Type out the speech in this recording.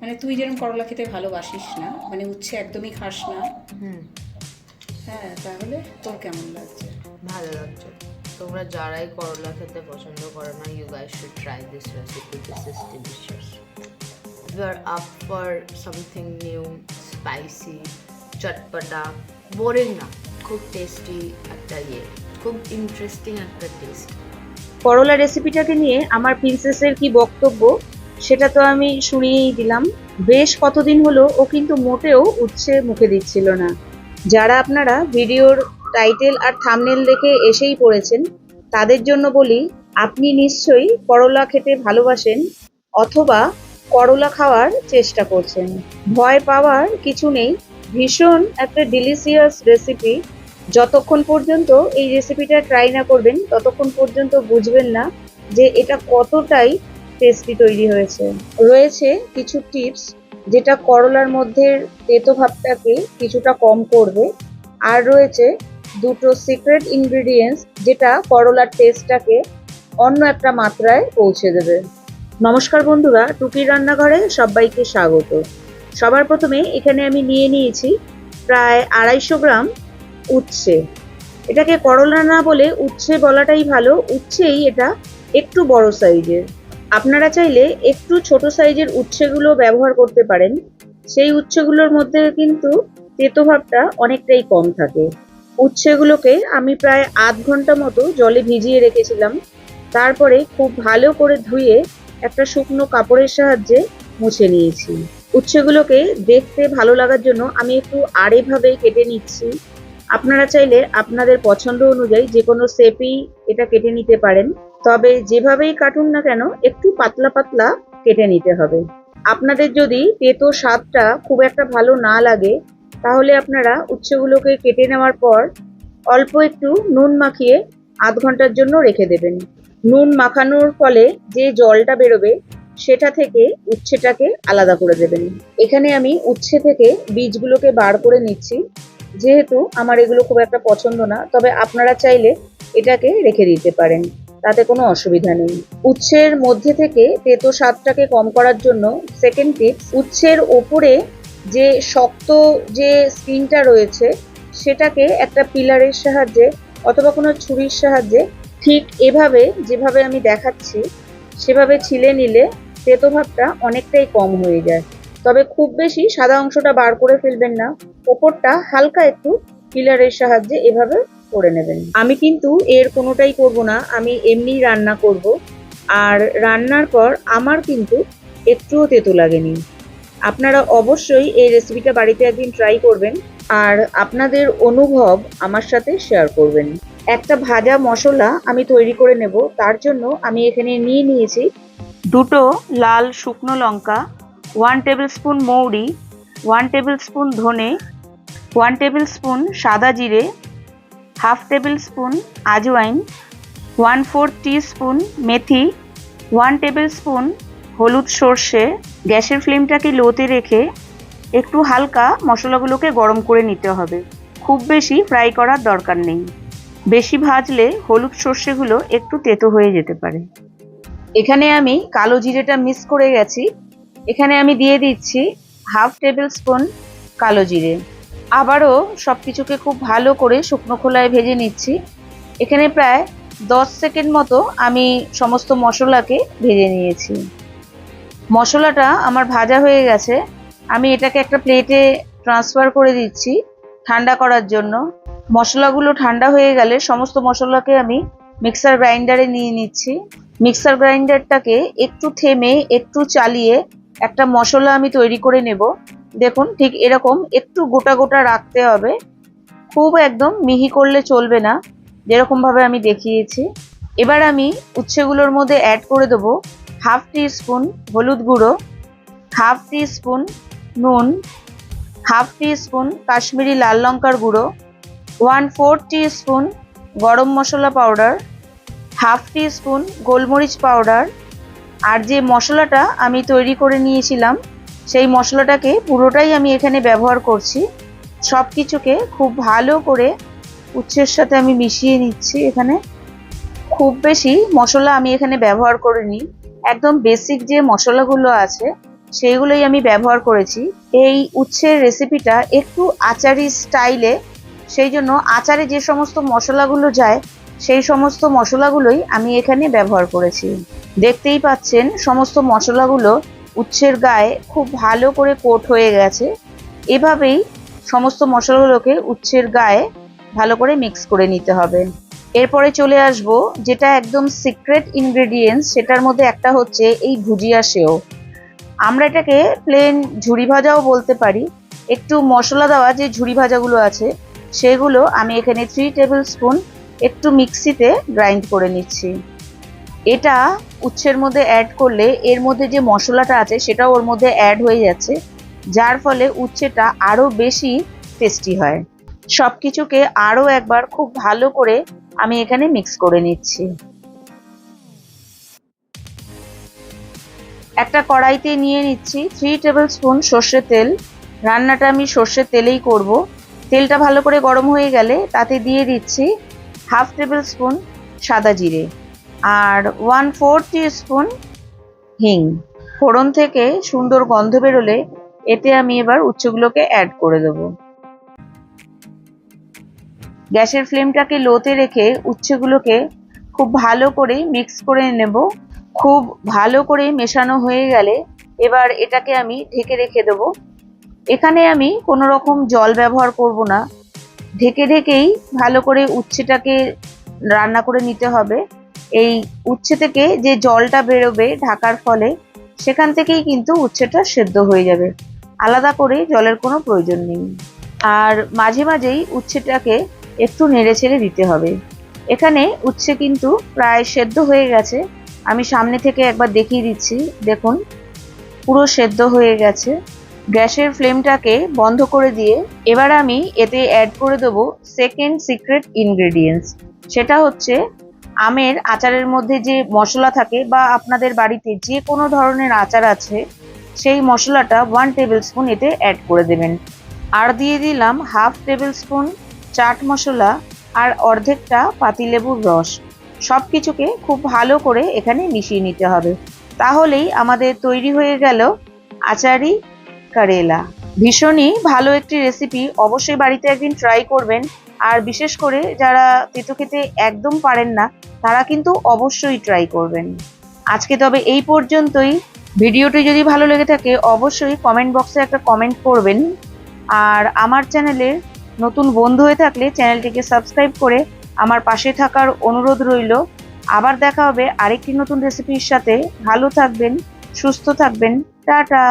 মানে তুই যেরকম করলা খেতে ভালোবাসিস না মানে উচ্ছে একদমই খাস না। হুম। হ্যাঁ তাহলে তোর কেমন লাগছে? ভালো লাগছে। তোমরা যারাই করলা খেতে পছন্দ করো না you guys should try this recipe this is delicious you are up for something new spicy chatpata boring না। খুব টেস্টি একটা ইয়ে। খুব ইন্টারেস্টিং একটা টেস্ট করলা রেসিপিটাকে নিয়ে আমার প্রিন্সেসের কি বক্তব্য? সেটা তো আমি শুনিয়েই দিলাম। বেশ কতদিন হলো, ও কিন্তু মোটেও উচ্ছে মুখে দিচ্ছিল না। যারা আপনারা ভিডিওর টাইটেল আর থামনেল দেখে এসেই পড়েছেন, তাদের জন্য বলি, আপনি নিশ্চয়ই করলা খেতে ভালোবাসেন অথবা করলা খাওয়ার চেষ্টা করছেন। ভয় পাওয়ার কিছু নেই। ভীষণ একটা ডিলিশিয়াস রেসিপি যতক্ষণ পর্যন্ত এই রেসিপিটা ট্রাই না করবেন, ততক্ষণ পর্যন্ত বুঝবেন না যে এটা কতটাই টেস্টি তৈরি হয়েছে। রয়েছে কিছু টিপস যেটা করলার মধ্যে তেতো ভাবটাকে কিছুটা কম করবে। আর রয়েছে দুটো সিক্রেট ইনগ্রিডিয়েন্টস যেটা করলার টেস্টটাকে অন্য একটা মাত্রায় পৌঁছে দেবে। নমস্কার বন্ধুরা, টুকির রান্নাঘরে সবাইকে স্বাগত। সবার প্রথমে এখানে আমি নিয়ে নিয়েছি প্রায় আড়াইশো গ্রাম উচ্ছে। এটাকে করলা না বলে উচ্ছে বলাটাই ভালো, উচ্ছেই এটা একটু বড় সাইজের আপনারা চাইলে একটু ছোট সাইজের উচ্ছেগুলো ব্যবহার করতে পারেন। সেই উচ্ছেগুলোর মধ্যে কিন্তু তেতো ভাবটা অনেকটাই কম থাকে। উচ্ছেগুলোকে আমি প্রায় আধ ঘণ্টা মতো জলে ভিজিয়ে রেখেছিলাম। তারপরে খুব ভালো করে ধুয়ে একটা শুকনো কাপড়ের সাহায্যে মুছে নিয়েছি। উচ্ছেগুলোকে দেখতে ভালো লাগার জন্য আমি একটু আড়েভাবে কেটে নিচ্ছি। আপনারা চাইলে আপনাদের পছন্দ অনুযায়ী যে কোনো শেপেই এটা কেটে নিতে পারেন। তবে যেভাবেই কাটুন না কেন, একটু পাতলা পাতলা কেটে নিতে হবে। আপনাদের যদি তেতো স্বাদটা খুব একটা ভালো না লাগে, তাহলে আপনারা উচ্ছেগুলোকে কেটে নেওয়ার পর অল্প একটু নুন মাখিয়ে আধ ঘণ্টার জন্য রেখে দেবেন। নুন মাখানোর ফলে যে জলটা বেরোবে, সেটা থেকে উচ্ছেটাকে আলাদা করে দেবেন। এখানে আমি উচ্ছে থেকে বীজগুলোকে বার করে নিচ্ছি। যেহেতু আমার এগুলো খুব একটা পছন্দ না, তবে আপনারা চাইলে এটাকে রেখে দিতে পারেন। তাতে কোনো অসুবিধা নেই। উচ্ছের মধ্যে থেকে তেতো স্বাদটাকে কম করার জন্য সেকেন্ড টিপস উচ্ছের ওপরে যে শক্ত যে স্কিনটা রয়েছে, সেটাকে একটা পিলারের সাহায্যে অথবা কোনো ছুরির সাহায্যে ঠিক এভাবে যেভাবে আমি দেখাচ্ছি, সেভাবে ছিলে নিলে তেতো ভাবটা অনেকটাই কম হয়ে যায়। তবে খুব বেশি সাদা অংশটা বার করে ফেলবেন না। ওপরটা হালকা একটু পিলারের সাহায্যে এভাবে করে নেবেন। আমি কিন্তু এর কোনোটাই করব না, আমি এমনি রান্না করব। আর রান্নার পর আমার কিন্তু একটুও তেতো লাগেনি। আপনারা অবশ্যই এই রেসিপিটা বাড়িতে একদিন ট্রাই করবেন আর আপনাদের অনুভব আমার সাথে শেয়ার করবেন। একটা ভাজা মশলা আমি তৈরি করে নেব, তার জন্য আমি এখানে নিয়ে নিয়েছি দুটো লাল শুকনো লঙ্কা ওয়ান টেবিল স্পুন মৌরি ওয়ান টেবিল স্পুন ধনে ওয়ান টেবিল স্পুন সাদা জিরে হাফ টেবিল স্পুন আজওয়াইন, ওয়ান ফোর স্পুন মেথি, ওয়ান টেবিল স্পুন হলুদ সর্ষে। গ্যাসের ফ্লেমটাকে লোতে রেখে একটু হালকা মশলাগুলোকে গরম করে নিতে হবে। খুব বেশি ফ্রাই করার দরকার নেই। বেশি ভাজলে হলুদ সর্ষেগুলো একটু তেতো হয়ে যেতে পারে। এখানে আমি কালো জিরেটা মিক্স করে গেছি। এখানে আমি দিয়ে দিচ্ছি হাফ টেবিল স্পুন কালো জিরে। আবারও সব কিছুকে খুব ভালো করে শুকনো খোলায় ভেজে নিচ্ছি। এখানে প্রায় দশ সেকেন্ড মতো আমি সমস্ত মশলাকে ভেজে নিয়েছি। মশলাটা আমার ভাজা হয়ে গেছে। আমি এটাকে একটা প্লেটে ট্রান্সফার করে দিচ্ছি ঠান্ডা করার জন্য। মশলাগুলো ঠান্ডা হয়ে গেলে সমস্ত মশলাকে আমি মিক্সার গ্রাইন্ডারে নিয়ে নিচ্ছি। মিক্সার গ্রাইন্ডারটাকে একটু থেমে একটু চালিয়ে একটা মশলা আমি তৈরি করে নেব। দেখুন, ঠিক এরকম একটু গোটা গোটা রাখতে হবে। খুব একদম মিহি করলে চলবে না, যেরকমভাবে আমি দেখিয়েছি। এবার আমি উচ্ছেগুলোর মধ্যে অ্যাড করে দেবো হাফ টি স্পুন হলুদ গুঁড়ো হাফ টি স্পুন নুন হাফ টি স্পুন কাশ্মীরি লাল লঙ্কার গুঁড়ো ওয়ান ফোর টি স্পুন গরম মশলা পাউডার হাফ টি স্পুন গোলমরিচ পাউডার আর যে মশলাটা আমি তৈরি করে নিয়েছিলাম সেই মশলাটাকে পুরোটাই আমি এখানে ব্যবহার করছি। সব কিছুকে খুব ভালো করে উচ্ছের সাথে আমি মিশিয়ে নিচ্ছি এখানে। খুব বেশি মশলা আমি এখানে ব্যবহার করিনি। একদম বেসিক যে মশলাগুলো আছে, সেইগুলোই আমি ব্যবহার করেছি। এই উচ্ছের রেসিপিটা একটু আচারি স্টাইলে সেই জন্য আচারে যে সমস্ত মশলাগুলো যায়, সেই সমস্ত মশলাগুলোই আমি এখানে ব্যবহার করেছি। দেখতেই পাচ্ছেন, সমস্ত মশলাগুলো উচ্ছের গায়ে খুব ভালো করে কোট হয়ে গেছে। এভাবেই সমস্ত মশলাগুলোকে উচ্ছের গায়ে ভালো করে মিক্স করে নিতে হবে। এরপরে চলে আসব, যেটা একদম সিক্রেট ইনগ্রেডিয়েন্টস সেটার মধ্যে একটা হচ্ছে এই ভুজিয়া সেও। আমরা এটাকে প্লেন ঝুড়ি ভাজাও বলতে পারি। একটু মশলা দেওয়া যে ঝুড়ি ভাজাগুলো আছে, সেগুলো আমি এখানে থ্রি টেবিল স্পুন একটু মিক্সিতে গ্রাইন্ড করে নিচ্ছি। এটা উচ্ছের মধ্যে অ্যাড করলে এর মধ্যে যে মশলাটা আছে সেটাও ওর মধ্যে অ্যাড হয়ে যাচ্ছে, যার ফলে উচ্ছেটা আরও বেশি টেস্টি হয়। সব কিছুকে আরও একবার খুব ভালো করে আমি এখানে মিক্স করে নিচ্ছি। একটা কড়াইতে নিয়ে নিচ্ছি থ্রি টেবিল স্পুন সর্ষের তেল। রান্নাটা আমি সর্ষের তেলেই করব। তেলটা ভালো করে গরম হয়ে গেলে তাতে দিয়ে দিচ্ছি হাফ টেবিল স্পুন সাদা জিরে। আর ওয়ান ফোর স্পুন হিং। ফোড়ন থেকে সুন্দর গন্ধ বেরোলে এতে আমি এবার উচ্চগুলোকে অ্যাড করে দেবো। গ্যাসের ফ্লেমটাকে লোতে রেখে উচ্ছেগুলোকে খুব ভালো করে মিক্স করে নেব। খুব ভালো করে মেশানো হয়ে গেলে এবার এটাকে আমি ঢেকে রেখে দেবো। এখানে আমি কোনো রকম জল ব্যবহার করব না। ঢেকে ঢেকেই ভালো করে উচ্ছেটাকে রান্না করে নিতে হবে। এই উচ্ছে থেকে যে জলটা বেরোবে ঢাকার ফলে, সেখান থেকেই কিন্তু উচ্ছেটা সেদ্ধ হয়ে যাবে। আলাদা করে জলের কোনো প্রয়োজন নেই। আর মাঝে মাঝেই উচ্ছেটাকে একটু নেড়ে ছেড়ে দিতে হবে। এখানে উচ্ছে কিন্তু প্রায় সেদ্ধ হয়ে গেছে। আমি সামনে থেকে একবার দেখিয়ে দিচ্ছি। দেখুন, পুরো সেদ্ধ হয়ে গেছে। গ্যাসের ফ্লেমটাকে বন্ধ করে দিয়ে এবার আমি এতে অ্যাড করে দেবো সেকেন্ড সিক্রেট ইনগ্রেডিয়েন্টস সেটা হচ্ছে আমের আচারের মধ্যে যে মশলা থাকে বা আপনাদের বাড়িতে যে কোনো ধরনের আচার আছে, সেই মশলাটা ওয়ান টেবিল স্পুন এতে অ্যাড করে দেবেন। আর দিয়ে দিলাম হাফ টেবিল স্পুন চাট মশলা আর অর্ধেকটা পাতিলেবুর রস। সব কিছুকে খুব ভালো করে এখানে মিশিয়ে নিতে হবে। তাহলেই আমাদের তৈরি হয়ে গেল আচারি কারেলা। ভীষণই ভালো একটি রেসিপি অবশ্যই বাড়িতে একদিন ট্রাই করবেন। আর বিশেষ করে যারা তেতো খেতে একদম পারেন না তারা কিন্তু অবশ্যই ট্রাই করবেন। আজকে তবে এই পর্যন্তই। ভিডিওটি যদি ভালো লেগে থাকে, অবশ্যই কমেন্ট বক্সে একটা কমেন্ট করবেন। আর আমার চ্যানেলের নতুন বন্ধু হয়ে থাকলে চ্যানেলটিকে সাবস্ক্রাইব করে আমার পাশে থাকার অনুরোধ রইল। আবার দেখা হবে আরেকটি নতুন রেসিপির সাথে। ভালো থাকবেন, সুস্থ থাকবেন। টাটা!